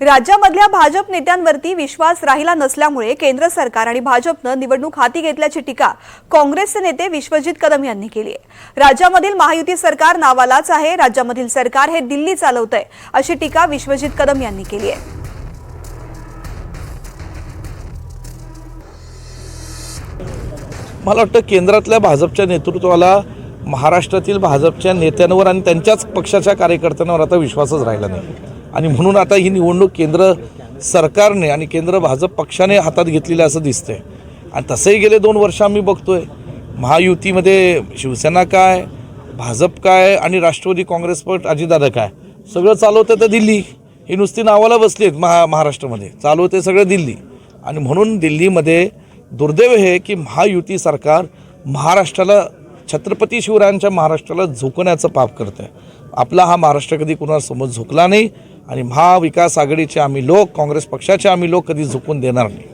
राज्यामधल्या भाजप नेत्यांवरती विश्वास राहिला नसल्यामुळे केंद्र सरकार आणि भाजपनं निवडणूक हाती घेतल्याची टीका काँग्रेसचे नेते विश्वजित कदम यांनी केली आहे. राज्यामधील महायुती सरकार नावालाच आहे राज्यामधील सरकार हे दिल्ली चालवतंय अशी टीका विश्वजित कदम यांनी केली आहे. मला वाटतं केंद्रातल्या भाजपच्या नेतृत्वाला महाराष्ट्रातील भाजपच्या नेत्यांवर आणि त्यांच्याच पक्षाच्या कार्यकर्त्यांवर आता विश्वासच राहिला नाही. आणि म्हणून आता ही निवडणूक केंद्र सरकारने आणि केंद्र भाजप पक्षाने हातात घेतलेली असं दिसतंय. आणि तसंही गेले दोन वर्ष आम्ही बघतोय. महायुतीमध्ये शिवसेना काय भाजप काय आणि राष्ट्रवादी काँग्रेस पट अजितदादा काय? सगळं चालवतं तर दिल्ली. ही नुसती नावाला बसली आहेत महा महाराष्ट्रामध्ये. चालवते सगळं दिल्ली. आणि म्हणून दिल्लीमध्ये दुर्दैव हे की महायुती सरकार महाराष्ट्राला छत्रपती शिवरायांच्या महाराष्ट्राला झोकण्याचं पाप करतं आहे आपला हा महाराष्ट्र कधी कुणासमोर झुकला नाही. आणि महाविकास आघाडीचे आम्ही लोक काँग्रेस पक्षाचे आम्ही लोक कधी झुकून देणार नाही.